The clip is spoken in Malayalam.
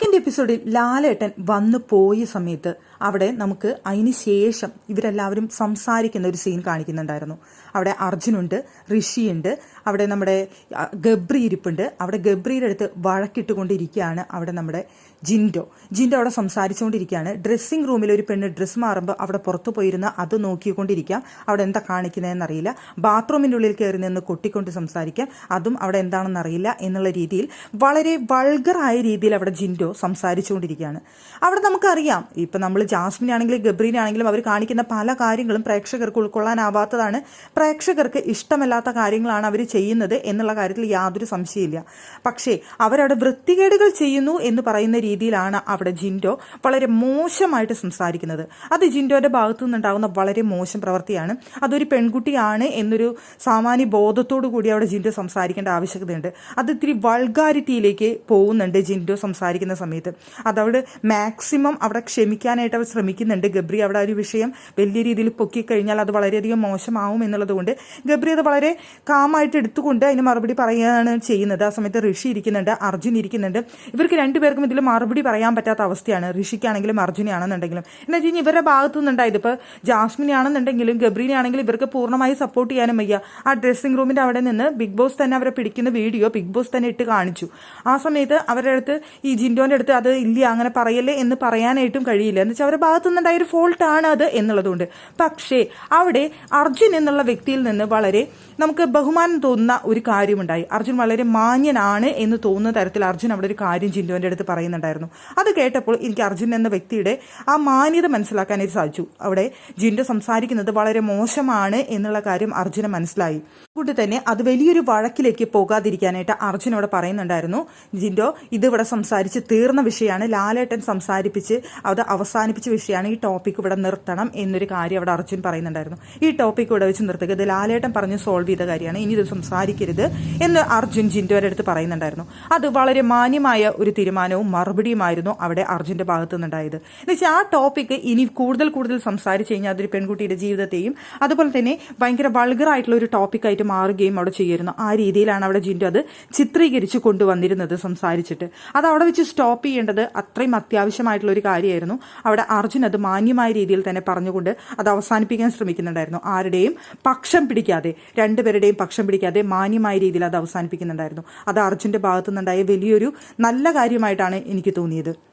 വീക്കെൻഡ് എപ്പിസോഡിൽ ലാലേട്ടൻ വന്നു പോയ സമയത്ത് അവിടെ നമുക്ക് അതിന് ശേഷം ഇവരെല്ലാവരും സംസാരിക്കുന്ന ഒരു സീൻ കാണിക്കുന്നുണ്ടായിരുന്നു. അവിടെ അർജുനുണ്ട് ഋഷിയുണ്ട്. അവിടെ നമ്മുടെ ഗബ്രി ഇരിപ്പുണ്ട്. അവിടെ ഗബ്രിയുടെ അടുത്ത് വഴക്കിട്ടുകൊണ്ടിരിക്കുകയാണ് അവിടെ നമ്മുടെ ജിൻഡോ. ജിൻഡോ അവിടെ സംസാരിച്ചുകൊണ്ടിരിക്കുകയാണ്. ഡ്രസ്സിംഗ് റൂമിൽ ഒരു പെണ്ണ് ഡ്രസ്സ് മാറുമ്പോൾ അവിടെ പുറത്തു പോയിരുന്ന അത് നോക്കിക്കൊണ്ടിരിക്കാം. അവിടെ എന്താ കാണിക്കുന്നതെന്ന് അറിയില്ല. ബാത്റൂമിന്റെ ഉള്ളിൽ കയറി നിന്ന് കൊട്ടിക്കൊണ്ട് സംസാരിക്കാം. അതും അവിടെ എന്താണെന്ന് അറിയില്ല എന്നുള്ള രീതിയിൽ വളരെ വൾഗറായ രീതിയിൽ അവിടെ ജിൻഡോ സംസാരിച്ചുകൊണ്ടിരിക്കുകയാണ്. അവിടെ നമുക്കറിയാം ഇപ്പം നമ്മൾ ജാസ്മിൻ ആണെങ്കിലും ആണെങ്കിലും അവർ കാണിക്കുന്ന പല കാര്യങ്ങളും പ്രേക്ഷകർക്ക് ഉൾക്കൊള്ളാനാവാത്തതാണ്. പ്രേക്ഷകർക്ക് ഇഷ്ടമല്ലാത്ത കാര്യങ്ങളാണ് അവർ ചെയ്യുന്നത് എന്നുള്ള കാര്യത്തിൽ യാതൊരു സംശയമില്ല പക്ഷേ അവരവിടെ വൃത്തികേടുകൾ ചെയ്യുന്നു എന്ന് പറയുന്ന രീതിയിലാണ് അവിടെ ജിൻഡോ വളരെ മോശമായിട്ട് സംസാരിക്കുന്നത്. അത് ജിൻഡോയുടെ ഭാഗത്തു നിന്നുണ്ടാകുന്ന വളരെ മോശം പ്രവൃത്തിയാണ്. അതൊരു പെൺകുട്ടിയാണ് എന്നൊരു സാമാന്യ ബോധത്തോടു കൂടി അവിടെ ജിൻഡോ സംസാരിക്കേണ്ട ആവശ്യകതയുണ്ട്. അത് ഇത്തിരി വൾഗാരിറ്റിയിലേക്ക് പോകുന്നുണ്ട് ജിൻഡോ സംസാരിക്കുന്ന സമയത്ത്. അതവിടെ മാക്സിമം അവിടെ ക്ഷമിക്കാനായിട്ട് അവർ ശ്രമിക്കുന്നുണ്ട്. ഗബ്രി അവിടെ ഒരു വിഷയം വലിയ രീതിയിൽ പൊക്കിക്കഴിഞ്ഞാൽ അത് വളരെയധികം മോശമാവും എന്നുള്ളത് കൊണ്ട് ഗബ്രി അത് വളരെ കാമായിട്ട് എടുത്തുകൊണ്ട് അതിന് മറുപടി പറയുകയാണ് ചെയ്യുന്നത്. ആ സമയത്ത് ഋഷി ഇരിക്കുന്നുണ്ട് അർജുൻ ഇരിക്കുന്നുണ്ട്. ഇവർക്ക് രണ്ടുപേർക്കും ഇതിൽ മറുപടി പറയാൻ പറ്റാത്ത അവസ്ഥയാണ്. ഋഷിക്കാണെങ്കിലും അർജുനാണെന്നുണ്ടെങ്കിലും എന്ന് വെച്ച് കഴിഞ്ഞാൽ ഇവരുടെ ഭാഗത്തു നിന്നുണ്ടായത് ഇപ്പോൾ ജാസ്മിനെ ആണെന്നുണ്ടെങ്കിലും ഗബ്രീനെ ആണെങ്കിലും ഇവർക്ക് പൂർണമായി സപ്പോർട്ട് ചെയ്യാനും വയ്യ. ആ ഡ്രസ്സിംഗ് റൂമിന്റെ അവിടെ നിന്ന് ബിഗ് ബോസ് തന്നെ അവരെ പിടിക്കുന്ന വീഡിയോ ബിഗ് ബോസ് തന്നെ ഇട്ട് കാണിച്ചു. ആ സമയത്ത് അവരുടെ അടുത്ത് ഈ ജിൻഡോന്റെ അടുത്ത് അത് ഇല്ല അങ്ങനെ പറയല്ലേ എന്ന് പറയാനായിട്ടും കഴിയില്ല. എന്ന് വെച്ചാൽ അവരുടെ ഭാഗത്തു നിന്നുണ്ടായ ഒരു ഫോൾട്ടാണ് അത് എന്നുള്ളതുകൊണ്ട്. പക്ഷേ അവിടെ അർജുൻ എന്നുള്ള വ്യക്തിയിൽ നിന്ന് വളരെ നമുക്ക് ബഹുമാനം തോന്നുന്ന ഒരു കാര്യമുണ്ടായി. അർജുൻ വളരെ മാന്യനാണ് എന്ന് തോന്നുന്ന തരത്തിൽ അർജുൻ അവിടെ ഒരു കാര്യം ജിൻഡോന്റെ അടുത്ത് പറയുന്നുണ്ടായിരുന്നു. അത് കേട്ടപ്പോൾ എനിക്ക് അർജുൻ എന്ന വ്യക്തിയുടെ ആ മാന്യത മനസ്സിലാക്കാനായിട്ട് സാധിച്ചു. അവിടെ ജിൻഡോ സംസാരിക്കുന്നത് വളരെ മോശമാണ് എന്നുള്ള കാര്യം അർജുന് മനസ്സിലായി. അതുകൊണ്ട് തന്നെ അത് വലിയൊരു വഴക്കിലേക്ക് പോകാതിരിക്കാനായിട്ട് അർജുൻ അവിടെ പറയുന്നുണ്ടായിരുന്നു. ജിൻഡോ ഇത് ഇവിടെ സംസാരിച്ച് തീർന്ന വിഷയമാണ്. ലാലേട്ടൻ സംസാരിപ്പിച്ച് അത് അവസാനിപ്പിച്ച വിഷയമാണ്. ഈ ടോപ്പിക് ഇവിടെ നിർത്തണം എന്നൊരു കാര്യം അവിടെ അർജുൻ പറയുന്നുണ്ടായിരുന്നു. ഈ ടോപ്പിക് ഇവിടെ വെച്ച് നിർത്തുക. ഇത് ലാലേട്ടൻ പറഞ്ഞ് സോൾവ് ചെയ്ത കാര്യമാണ്. ഇനി ഇത് സംസാരിക്കരുത് എന്ന് അർജുൻ ജിൻഡോയുടെ അടുത്ത് പറയുന്നുണ്ടായിരുന്നു. അത് വളരെ മാന്യമായ ഒരു തീരുമാനവും മറുപടിയുമായിരുന്നു അവിടെ അർജുന്റെ ഭാഗത്തു നിന്നുണ്ടായത് എന്ന് വെച്ചാൽ ആ ടോപ്പിക്ക് ഇനി കൂടുതൽ കൂടുതൽ സംസാരിച്ചു കഴിഞ്ഞാൽ അതൊരു പെൺകുട്ടിയുടെ ജീവിതത്തെയും അതുപോലെ തന്നെ ഭയങ്കര വൾഗറായിട്ടുള്ള ഒരു ടോപ്പിക്കായിട്ട് മാറുകയും അവിടെ ചെയ്യുമായിരുന്നു ആ രീതിയിലാണ് അവിടെ ജിൻഡോ അത് ചിത്രീകരിച്ച് കൊണ്ടുവന്നിരുന്നത് സംസാരിച്ചിട്ട്. അത് അവിടെ വെച്ച് സ്റ്റോപ്പ് ചെയ്യേണ്ടത് അത്രയും അത്യാവശ്യമായിട്ടുള്ള ഒരു കാര്യമായിരുന്നു. അവിടെ അർജുൻ അത് മാന്യമായ രീതിയിൽ തന്നെ പറഞ്ഞുകൊണ്ട് അത് അവസാനിപ്പിക്കാൻ ശ്രമിക്കുന്നുണ്ടായിരുന്നു. ആരുടെയും പക്ഷം പിടിക്കാതെ രണ്ടുപേരുടെയും പക്ഷം പിടിക്കാതെ മാന്യമായ രീതിയിൽ അത് അവസാനിപ്പിക്കുന്നുണ്ടായിരുന്നു. അത് അർജുന്റെ ഭാഗത്തു നിന്നുണ്ടായ വലിയൊരു നല്ല കാര്യമായിട്ടാണ് എനിക്ക് തോന്നിയത്.